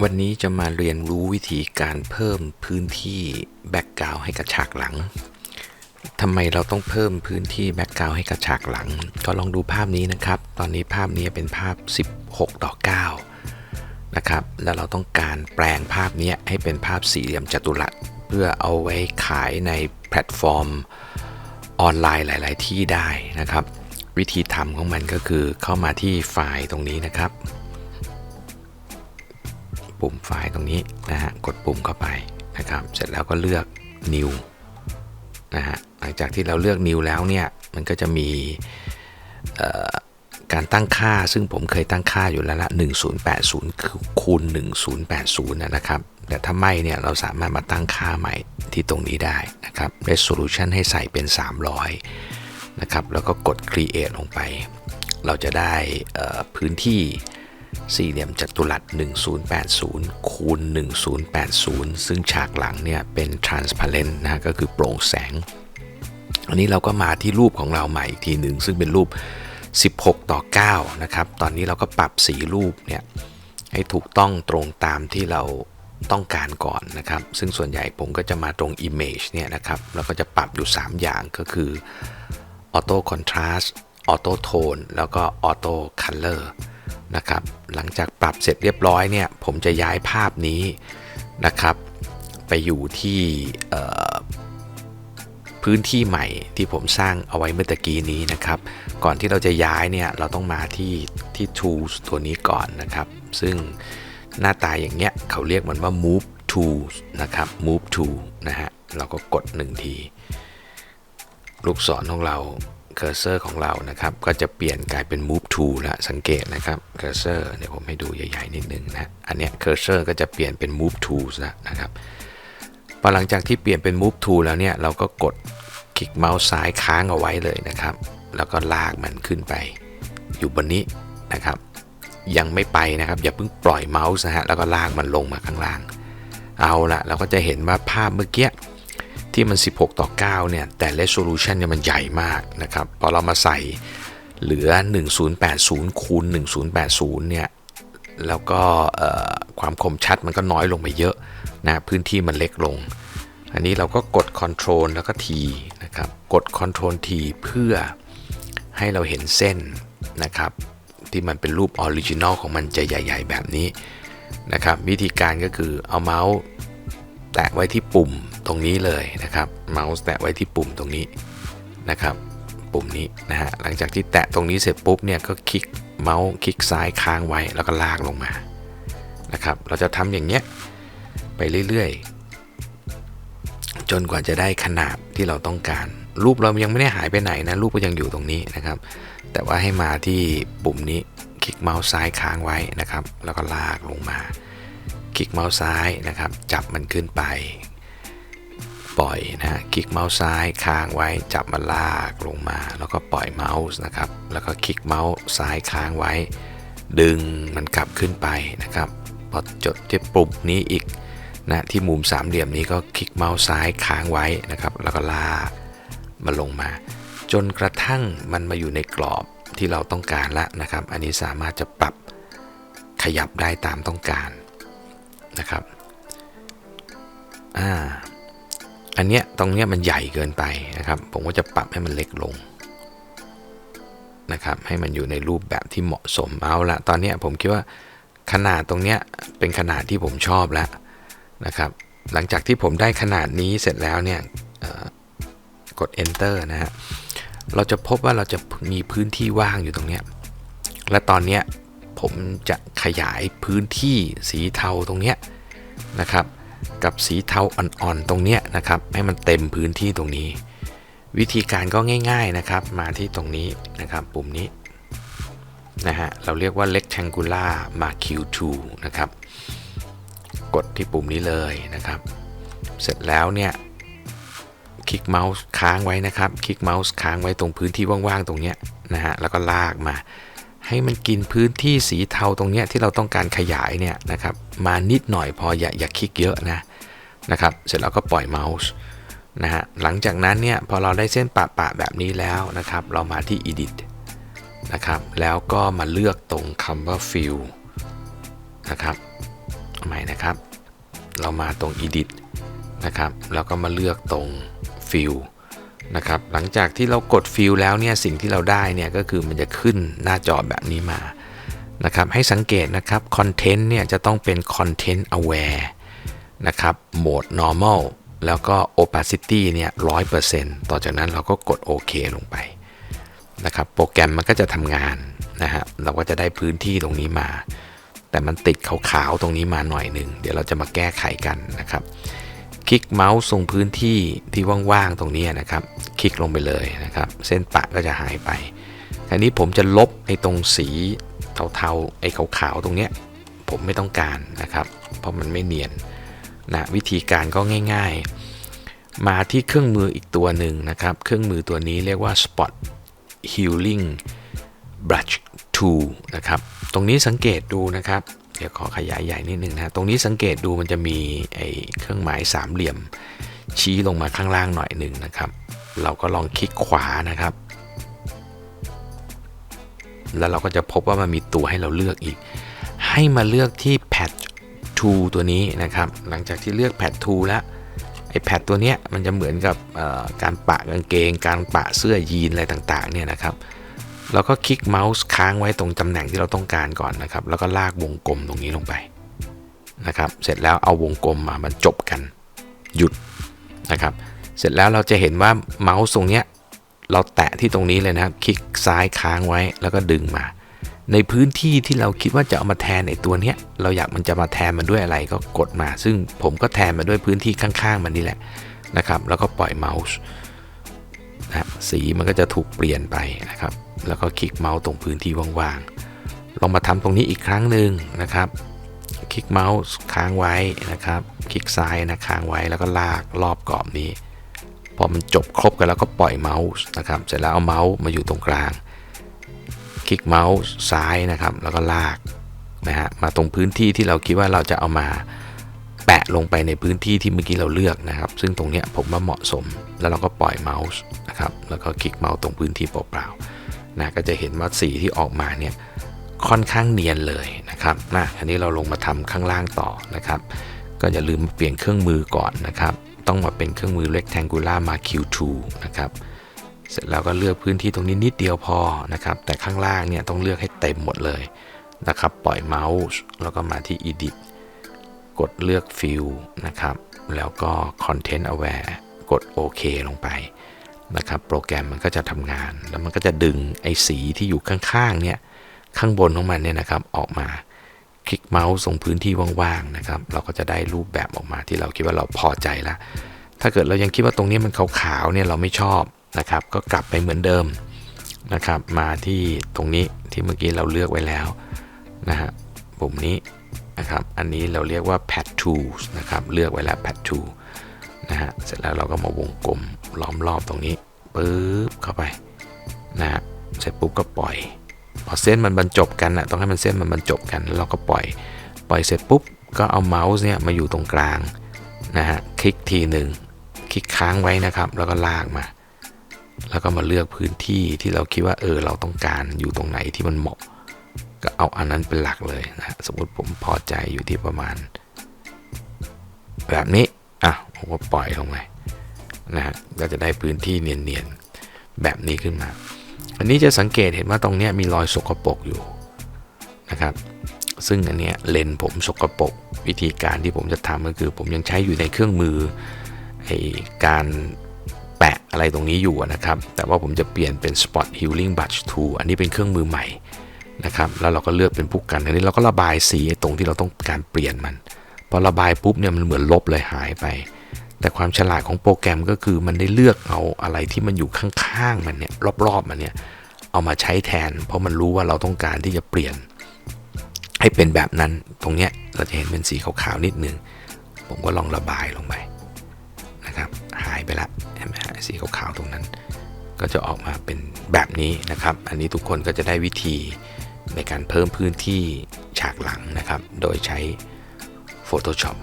วันนี้จะมาเรียนรู้วิธีการเพิ่มพื้นที่แบ็กกราวให้กับฉากหลังทำไมเราต้องเพิ่มพื้นที่แบ็กกราวให้กับฉากหลัง ก็ลองดูภาพนี้นะครับ ตอนนี้ภาพนี้เป็นภาพ 16 ต่อ 9 นะครับ แล้วเราต้องการแปลงภาพนี้ให้เป็นภาพสี่เหลี่ยมจัตุรัส เพื่อเอาไว้ขายในแพลตฟอร์มออนไลน์หลาย ๆ ที่ได้นะครับ วิธีทำของมันก็คือเข้ามาที่ไฟล์ตรงนี้นะครับ ปุ่มไฟล์ตรงนี้นะฮะกดปุ่มเข้าไปนะครับเสร็จแล้วก็เลือก new นะฮะหลังจากที่เราเลือก new แล้วเนี่ยมันก็จะมีการตั้งค่าซึ่งผมเคยตั้งค่าอยู่แล้วละ1080คูณ1080นะครับ แต่ถ้าไม่เนี่ยเราสามารถมาตั้งค่าใหม่ที่ตรงนี้ได้นะครับ resolution ให้ใส่เป็น 300 นะครับ แล้วก็กด create ลงไป เราจะได้พื้นที่ สี่เหลี่ยมจัตุรัส 1080 คูณ 1080 ซึ่งฉากหลังเนี่ยเป็น transparent นะก็คือโปร่งแสง อันนี้เราก็มาที่รูปของเราใหม่อีกทีหนึ่ง ซึ่งเป็นรูป 16 ต่อ 9 นะครับ ตอนนี้เราก็ปรับสีรูปเนี่ยให้ถูกต้องตรงตามที่เราต้องการก่อนนะครับ ซึ่งส่วนใหญ่ผมก็จะมาตรง image เนี่ยนะครับ แล้วก็จะปรับอยู่ 3 อย่างก็คือ auto contrast auto tone แล้วก็ auto color นะครับ หลังจากปรับเสร็จเรียบร้อยเนี่ย ผมจะย้ายภาพนี้นะครับ ไปอยู่ที่พื้นที่ใหม่ที่ผมสร้างเอาไว้เมื่อตะกี้นี้นะครับ ก่อนที่เราจะย้ายเนี่ยเราต้องมาที่ที่ tools ตัวนี้ก่อนนะครับ ซึ่งหน้าตาอย่างเงี้ยเขาเรียกมันว่า move Tool นะครับ move to นะฮะ เราก็กด1ที ลูกศรของเรา เคอร์เซอร์ของเรานะครับ ก็จะเปลี่ยนกลายเป็น move to แล้วสังเกตนะครับเคอร์เซอร์เดี๋ยวผมให้ดูใหญ่ๆนิดนึงนะ อันเนี้ยเคอร์เซอร์ก็จะเปลี่ยนเป็น move to แล้วนะครับพอหลังจากที่เปลี่ยนเป็น move to แล้วเนี่ยเราก็กดคลิกเมาส์ซ้ายค้างเอาไว้เลยนะครับ แล้วก็ลากมันขึ้นไป อยู่บนนี้นะครับ ยังไม่ไปนะครับ อย่าเพิ่งปล่อยเมาส์นะฮะแล้วก็ลากมันลงมาข้างล่าง เอาละเราก็จะเห็นว่าภาพเมื่อกี้ ที่มัน 16 ต่อ 9 เนี่ย แต่ resolution เนี่ยมันใหญ่มากนะครับ พอเรามาใส่เหลือ 1080คูณ1080 เนี่ย แล้วก็ความคมชัดมันก็น้อยลงไปเยอะนะ พื้นที่มันเล็กลง อันนี้เราก็กด Control แล้วก็ T นะครับ กด Control T เพื่อให้เราเห็นเส้นนะครับ ที่มันเป็นรูปออริจินอลของมันจะใหญ่ ๆ แบบนี้นะครับ วิธีการก็คือเอาเมาส์แตะไว้ที่ปุ่ม ตรงนี้เลยนะครับ เมาส์แตะไว้ที่ปุ่มตรงนี้นะครับ ปุ่มนี้นะฮะ หลังจากที่แตะตรงนี้เสร็จปุ๊บเนี่ยก็คลิกเมาส์คลิกซ้ายค้างไว้แล้วก็ลากลงมา นะครับ เราจะทำอย่างเงี้ยไปเรื่อยๆ จนกว่าจะได้ขนาดที่เราต้องการ รูปเรายังไม่ได้หายไปไหนนะ รูปก็ยังอยู่ตรงนี้นะครับ แต่ว่าให้มาที่ปุ่มนี้คลิกเมาส์ซ้ายค้างไว้นะครับ แล้วก็ลากลงมา คลิกเมาส์ซ้ายนะครับ จับมันขึ้นไป ปล่อยนะคลิกเมาส์ซ้ายค้างไว้จับมาลากลงมา แล้วก็ปล่อยเมาส์นะครับ แล้วก็คลิกเมาส์ซ้ายค้างไว้ ดึงมันกลับขึ้นไปนะครับพอจดที่ปุ่มนี้อีกนะที่มุมสามเหลี่ยมนี้ก็คลิกเมาส์ซ้ายค้างไว้นะครับ แล้วก็ลากมาลงมา จนกระทั่งมันมาอยู่ในกรอบที่เราต้องการแล้วนะครับ อันนี้สามารถจะปรับขยับได้ตามต้องการนะครับอ่า อันเนี้ยตรงเนี้ยมันใหญ่เกินไปนะครับ ผมก็จะปรับให้มันเล็กลงนะครับให้มันอยู่ในรูปแบบที่เหมาะสมเอาละตอนนี้ผมคิดว่าขนาดตรงเนี้ยเป็นขนาดที่ผมชอบแล้วนะครับ หลังจากที่ผมได้ขนาดนี้เสร็จแล้วเนี่ยกด enter นะฮะเราจะพบว่าเราจะมีพื้นที่ว่างอยู่ตรงเนี้ยและตอนเนี้ยผมจะขยายพื้นที่สีเทาตรงเนี้ยนะครับ กับสีเทาอ่อนๆตรงเนี้ยนะครับ ให้มันเต็มพื้นที่ตรงนี้ วิธีการก็ง่าย ๆนะครับ มาที่ตรงนี้นะครับ ปุ่มนี้นะฮะเราเรียกว่า rectangular marquee tool นะครับ กดที่ปุ่มนี้เลยนะครับ เสร็จแล้วเนี่ยคลิกเมาส์ค้างไว้นะครับ คลิกเมาส์ค้างไว้ตรงพื้นที่ว่างๆตรงเนี้ยนะฮะแล้วก็ลากมา ให้มันกินพื้นที่สีเทาตรงเนี้ยที่เราต้องการขยายเนี่ยนะครับมานิดหน่อยพออย่าอย่าคลิกเยอะนะนะครับเสร็จแล้วก็ปล่อยเมาส์นะฮะหลังจากนั้นเนี่ยพอเราได้เส้นปะปะแบบนี้แล้วนะครับเรามาที่ edit นะครับแล้วก็มาเลือกตรงคำว่า fill นะครับใหม่นะครับ เรามาตรง edit นะครับแล้วก็มาเลือกตรง fill นะครับหลังจากที่เรากด fill แล้วเนี่ยสิ่งที่เราได้เนี่ยก็คือมันจะขึ้นหน้าจอแบบนี้มานะครับให้สังเกตนะครับ content เนี่ยจะต้องเป็น content aware นะครับโหมด normal แล้วก็ opacity เนี่ย100%ต่อจากนั้นเราก็กดโอเคลงไปนะครับโปรแกรมมันก็จะทำงานนะฮะเราก็จะได้พื้นที่ตรงนี้มา แต่มันติดขาวๆตรงนี้มาหน่อยหนึ่งเดี๋ยวเราจะมาแก้ไขกันนะครับ ลิกเมาส์ตรงพื้นที่ที่ว่างๆตรงนี้นะครับ คลิกลงไปเลยนะครับ เส้นปะก็จะหายไปคราวนี้ผมจะลบไอ้ตรงสีเทาๆไอ้ขาวๆตรงเนี้ยผมไม่ต้องการนะครับ เพราะมันไม่เนียนนะวิธีการก็ง่ายๆ มาที่เครื่องมืออีกตัวหนึ่งนะครับ เครื่องมือตัวนี้เรียกว่า Spot Healing Brush Tool นะครับ ตรงนี้สังเกตดูนะครับ ดี๋ยวขอขยายใหญ่นิดนึงนะตรงนี้สังเกตดูมันจะมีไอ้เครื่องหมายสามเหลี่ยม ชี้ลงมาข้างล่างหน่อยหนึ่งนะครับ เราก็ลองคลิกขวานะครับ แล้วเราก็จะพบว่ามันมีตัวให้เราเลือกอีก ให้มาเลือกที่ Patch Tool ตัวนี้นะครับ หลังจากที่เลือก Patch Tool แล้วไอ้แพดตัวเนี้ยมันจะเหมือนกับการปะกางเกง การปะเสื้อยีนอะไรต่างๆเนี่ยนะครับ เราก็คลิกเมาส์ค้างไว้ตรงตำแหน่งที่เราต้องการก่อนนะครับ แล้วก็ลากวงกลมตรงนี้ลงไปนะครับ เสร็จแล้วเอาวงกลมมามันจบกันหยุดนะครับ เสร็จแล้วเราจะเห็นว่าเมาส์ตรงเนี้ยเราแตะที่ตรงนี้เลยนะครับ คลิกซ้ายค้างไว้แล้วก็ดึงมา ในพื้นที่ที่เราคิดว่าจะเอามาแทนในตัวเนี้ย เราอยากมันจะมาแทนมันด้วยอะไรก็กดมา ซึ่งผมก็แทนมาด้วยพื้นที่ข้างๆ มันนี่แหละนะครับ แล้วก็ปล่อยเมาส์ นะสีมันก็จะถูกเปลี่ยนไปนะครับ แล้วก็คลิกเมาส์ตรงพื้นที่ว่างๆ ลองมาทำตรงนี้อีกครั้งหนึ่งนะครับ คลิกเมาส์ค้างไว้นะครับ คลิกซ้ายนะค้างไว้แล้วก็ลากรอบกรอบนี้ พอมันจบครบกันแล้วก็ปล่อยเมาส์นะครับ เสร็จแล้วเอาเมาส์มาอยู่ตรงกลาง คลิกเมาส์ซ้ายนะครับ แล้วก็ลากนะฮะ มาตรงพื้นที่ที่เราคิดว่าเราจะเอามา แปะลงไปในพื้นที่ที่เมื่อกี้เราเลือกนะครับ ซึ่งตรงนี้ผมว่าเหมาะสม แล้วเราก็ปล่อยเมาส์นะครับ แล้วก็คลิกเมาส์ตรงพื้นที่เปล่าๆนะก็จะเห็นว่าสีที่ออกมาเนี่ยค่อนข้างเนียนเลยนะครับนะอันนี้เราลงมาทำข้างล่างต่อนะครับ ก็อย่าลืมเปลี่ยนเครื่องมือก่อนนะครับ ต้องมาเป็นเครื่องมือ rectangular mark Q2 นะครับ เสร็จแล้วก็เลือกพื้นที่ตรงนี้นิดเดียวพอนะครับ แต่ข้างล่างเนี่ยต้องเลือกให้เต็มหมดเลยนะครับ ปล่อยเมาส์แล้วก็มาที่ edit กดเลือก fill นะครับ แล้วก็ content aware กดโอเคลงไปนะครับ โปรแกรมมันก็จะทำงาน แล้วมันก็จะดึงไอ้สีที่อยู่ข้างๆเนี่ยข้างบนของมันเนี่ยนะครับออกมาคลิกเมาส์ตรงพื้นที่ว่างๆนะครับ เราก็จะได้รูปแบบออกมาที่เราคิดว่าเราพอใจล้วถ้าเกิดเรายังคิดว่าตรงนี้มันขาวๆเนี่ยเราไม่ชอบนะครับ ก็กลับไปเหมือนเดิมนะครับ มาที่ตรงนี้ที่เมื่อกี้เราเลือกไว้แล้วนะฮะปุ่มนี้ นะครับ อันนี้เราเรียกว่า pad tools นะครับ เลือกไว้แล้ว pad tool นะฮะ เสร็จแล้วเราก็มาวงกลมล้อมรอบตรงนี้ปึ๊บเข้าไปนะฮะ เสร็จปุ๊บก็ปล่อย พอเส้นมันบรรจบกันนะต้องให้มันเส้นมันบรรจบกัน แล้วเราก็ปล่อย ปล่อยเสร็จปุ๊บก็เอาเมาส์เนี่ยมาอยู่ตรงกลางนะฮะ คลิกทีหนึ่งคลิกค้างไว้นะครับ แล้วก็ลากมา แล้วก็มาเลือกพื้นที่ที่เราคิดว่าเออเราต้องการอยู่ตรงไหนที่มันเหมาะ ก็เอาอันนั้นเป็นหลักเลยนะสมมติผมพอใจอยู่ที่ประมาณ แบบนี้อะผมก็ปล่อยลงไปนะฮะก็จะได้พื้นที่เนียนๆแบบนี้ขึ้นมา อันนี้จะสังเกตเห็นว่าตรงนี้มีรอยสกปรกอยู่นะครับ ซึ่งอันเนี้ยเลนผมสกปรกวิธีการที่ผมจะทำก็คือ ผมยังใช้อยู่ในเครื่องมือไอการแปะอะไรตรงนี้อยู่นะครับ แต่ว่าผมจะเปลี่ยนเป็น Spot Healing Brush Tool อันนี้เป็นเครื่องมือใหม่ นะครับแล้วเราก็เลือกเป็นผู้กันอันนี้เราก็ระบายสีตรงที่เราต้องการเปลี่ยนมันพอระบายปุ๊บเนี่ยมันเหมือนลบเลยหายไป แต่ความฉลาดของโปรแกรมก็คือมันได้เลือกเอาอะไรที่มันอยู่ข้างๆมันเนี่ยรอบๆมันเนี่ยเอามาใช้แทน เพราะมันรู้ว่าเราต้องการที่จะเปลี่ยน ให้เป็นแบบนั้นตรงเนี้ยเราจะเห็นเป็นสีขาวๆนิดนึงผมก็ลองระบายลงไปนะครับหายไปละเห็นไหมฮะสีขาวๆตรงนั้น ก็จะออกมาเป็นแบบนี้นะครับ อันนี้ทุกคนก็จะได้วิธี ในการเพิ่มพื้นที่ฉากหลังนะครับ โดยใช้ Photoshop